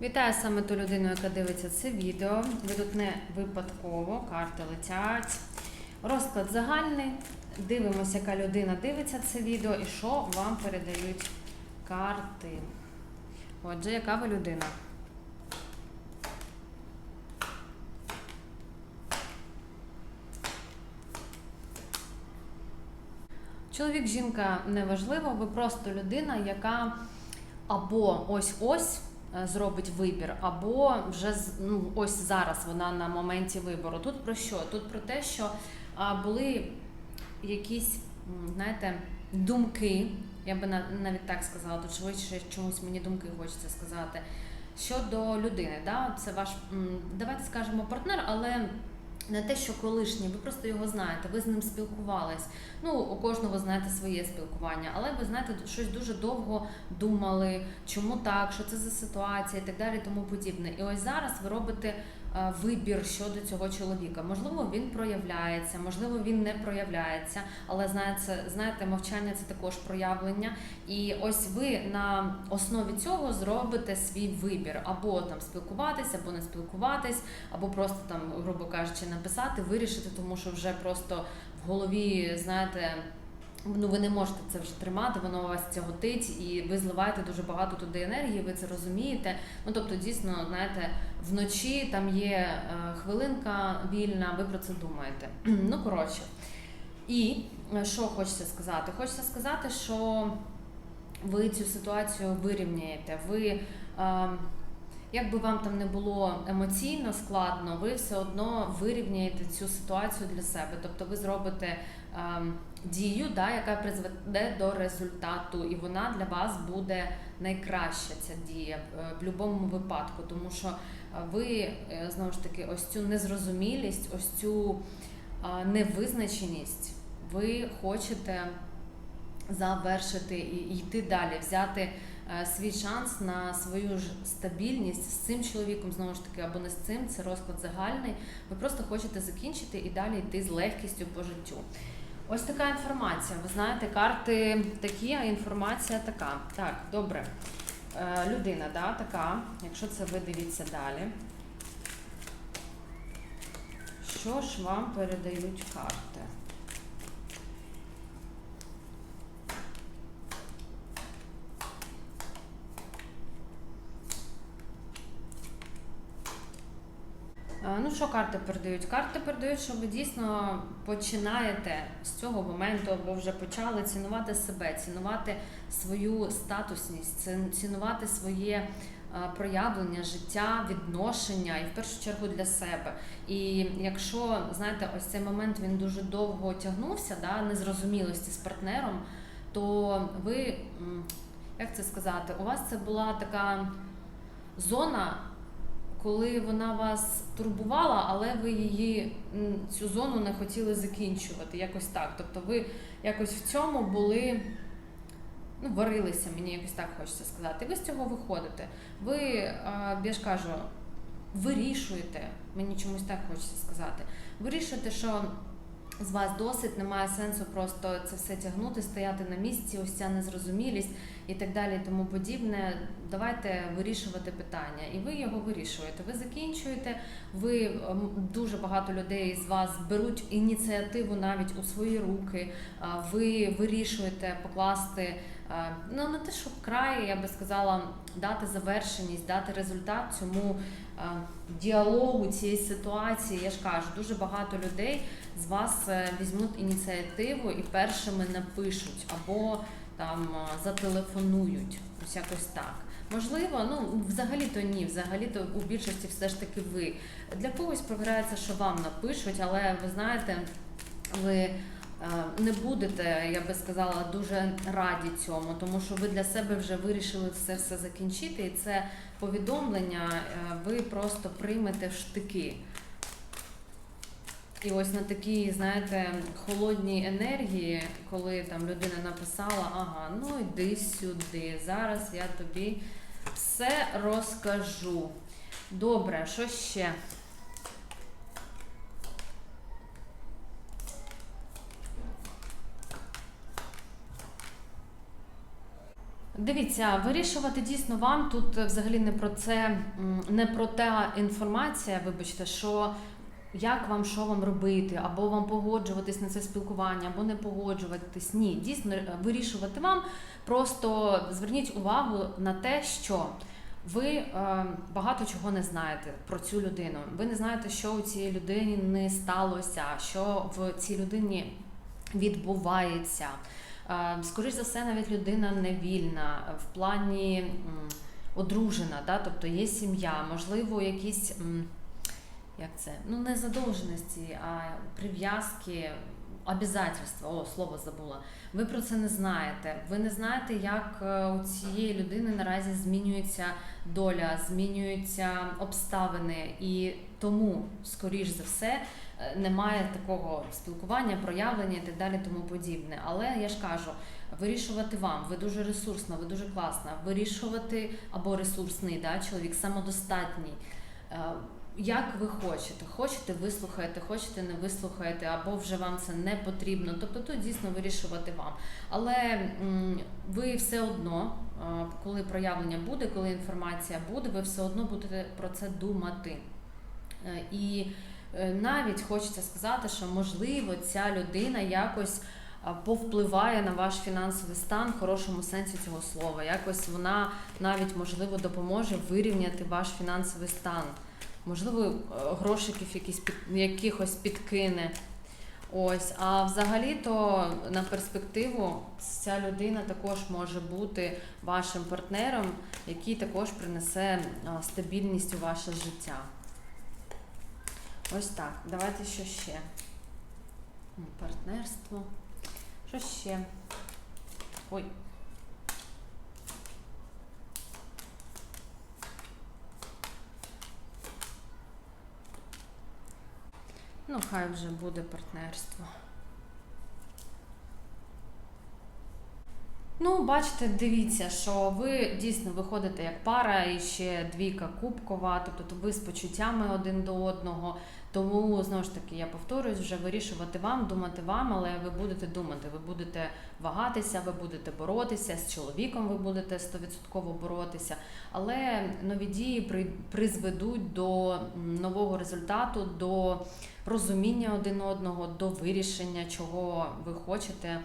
Вітаю саме ту людину, яка дивиться це відео. Ви тут не випадково, карти летять. Розклад загальний. Дивимося, яка людина дивиться це відео і що вам передають карти. Отже, яка ви людина? Чоловік, жінка неважливо, ви просто людина, яка або ось-ось зробить вибір, або вже ну, ось зараз вона на моменті вибору. Тут про що? Тут про те, що були якісь, знаєте, думки, я би навіть так сказала, тут швидше чомусь мені думки хочеться сказати. Щодо людини, да? це ваш, давайте скажемо, партнер, але не те, що колишній, ви просто його знаєте, ви з ним спілкувались. Ну, у кожного знаєте своє спілкування, але ви знаєте, щось дуже довго думали, чому так, що це за ситуація і так далі, тому подібне. І ось зараз ви робите е, вибір щодо цього чоловіка. Можливо, він проявляється, можливо, він не проявляється, але знаєте, знаєте, мовчання це також проявлення. І ось ви на основі цього зробите свій вибір або там спілкуватися, або не спілкуватись, або просто там, грубо кажучи, написати, вирішити, тому що вже просто в голові, знаєте. Ну, ви не можете це вже тримати, воно вас тяготить, і ви зливаєте дуже багато туди енергії, ви це розумієте. Ну тобто, дійсно, знаєте, вночі там є е, хвилинка вільна, ви про це думаєте. Ну, коротше. І е, що хочеться сказати? Хочеться сказати, що ви цю ситуацію вирівняєте. Ви, е, як би вам там не було емоційно складно, ви все одно вирівняєте цю ситуацію для себе. Тобто ви зробите е, дію, да, яка призведе до результату, і вона для вас буде найкраща ця дія в- в будь-якому випадку, тому що е, ви е, знову ж таки ось цю незрозумілість, ось цю е, невизначеність, ви хочете завершити і йти далі, взяти е, свій шанс на свою ж стабільність з цим чоловіком, знову ж таки, або не з цим, це розклад загальний. Ви просто хочете закінчити і далі йти з легкістю по життю. Ось така інформація. Ви знаєте, карти такі, а інформація така. Так, добре. Е, людина, да, така. Якщо це ви дивіться далі. Що ж вам передають карти? Ну, що карти передають? Карти передають, що ви дійсно починаєте з цього моменту, або вже почали цінувати себе, цінувати свою статусність, цінувати своє е, проявлення, життя, відношення і в першу чергу для себе. І якщо знаєте, ось цей момент він дуже довго тягнувся, да, незрозумілості з партнером, то ви як це сказати, у вас це була така зона коли вона вас турбувала, але ви її цю зону не хотіли закінчувати, якось так. Тобто ви якось в цьому були, ну, варилися, мені якось так хочеться сказати. Ви з цього виходите. Ви, я ж кажу, вирішуєте, мені чомусь так хочеться сказати, вирішуєте, що з вас досить, немає сенсу просто це все тягнути, стояти на місці, ось ця незрозумілість і так далі, і тому подібне. Давайте вирішувати питання, і ви його вирішуєте. Ви закінчуєте. Ви ем, дуже багато людей з вас беруть ініціативу навіть у свої руки. Ви вирішуєте покласти е, ну не те, що край, я би сказала, дати завершеність, дати результат цьому е, діалогу цієї ситуації. Я ж кажу, дуже багато людей з вас е, візьмуть ініціативу і першими напишуть або там е, зателефонують. Ось якось так. Можливо, ну взагалі то ні, взагалі то у більшості все ж таки ви. Для когось програється, що вам напишуть, але ви знаєте, ви е, не будете, я би сказала, дуже раді цьому, тому що ви для себе вже вирішили це все закінчити, і це повідомлення е, ви просто приймете в штики. І ось на такій, знаєте, холодній енергії, коли там людина написала, ага, ну йди сюди, зараз я тобі все розкажу. Добре, що ще? Дивіться, вирішувати дійсно вам тут взагалі не про це, не про та інформація, вибачте, що як вам що вам робити, або вам погоджуватись на це спілкування, або не погоджуватись. Ні, дійсно е, вирішувати вам. Просто зверніть увагу на те, що ви е, багато чого не знаєте про цю людину. Ви не знаєте, що у цієї людини не сталося, що в цій людині відбувається. Е, Скоріш за все, навіть людина не вільна в плані одружена, да? тобто є сім'я, можливо, якісь як це? Ну, не задовженості, а прив'язки, обязательства, о, слово забула. Ви про це не знаєте. Ви не знаєте, як е, у цієї людини наразі змінюється доля, змінюються обставини, і тому, скоріш за все, е, немає такого спілкування, проявлення і так далі, тому подібне. Але я ж кажу, вирішувати вам, ви дуже ресурсна, ви дуже класна. Вирішувати або ресурсний да, чоловік, самодостатній. Е, Як ви хочете, хочете вислухаєте, хочете не вислухаєте, або вже вам це не потрібно. Тобто тут дійсно вирішувати вам. Але ви все одно, е, коли проявлення буде, коли інформація буде, ви все одно будете про це думати. Е, І е, навіть хочеться сказати, що можливо ця людина якось повпливає на ваш фінансовий стан в хорошому сенсі цього слова. Якось вона навіть можливо допоможе вирівняти ваш фінансовий стан. Можливо, е, грошиків якісь під, якихось підкине. Ось, а взагалі-то на перспективу ця людина також може бути вашим партнером, який також принесе стабільність у ваше життя. Ось так. Давайте що ще. Партнерство. Що ще? Ой. Ну, хай вже буде партнерство. Ну, бачите, дивіться, що ви дійсно виходите як пара і ще двійка кубкова, тобто ви з почуттями один до одного. Тому знову ж таки я повторюсь, вже вирішувати вам, думати вам, але ви будете думати, ви будете вагатися, ви будете боротися з чоловіком, ви будете 100% боротися. Але нові дії при- призведуть до нового результату, до розуміння один одного, до вирішення, чого ви хочете.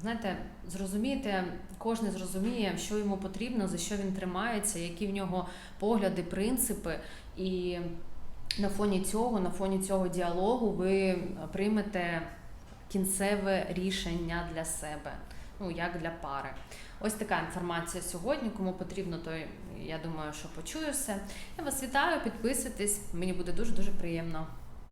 Знаєте, зрозумієте, кожен зрозуміє, що йому потрібно, за що він тримається, які в нього погляди, принципи. І на фоні цього, на фоні цього діалогу ви приймете кінцеве рішення для себе, ну як для пари. Ось така інформація сьогодні. Кому потрібно, то я думаю, що почую все. Я вас вітаю, підписуйтесь, мені буде дуже дуже приємно.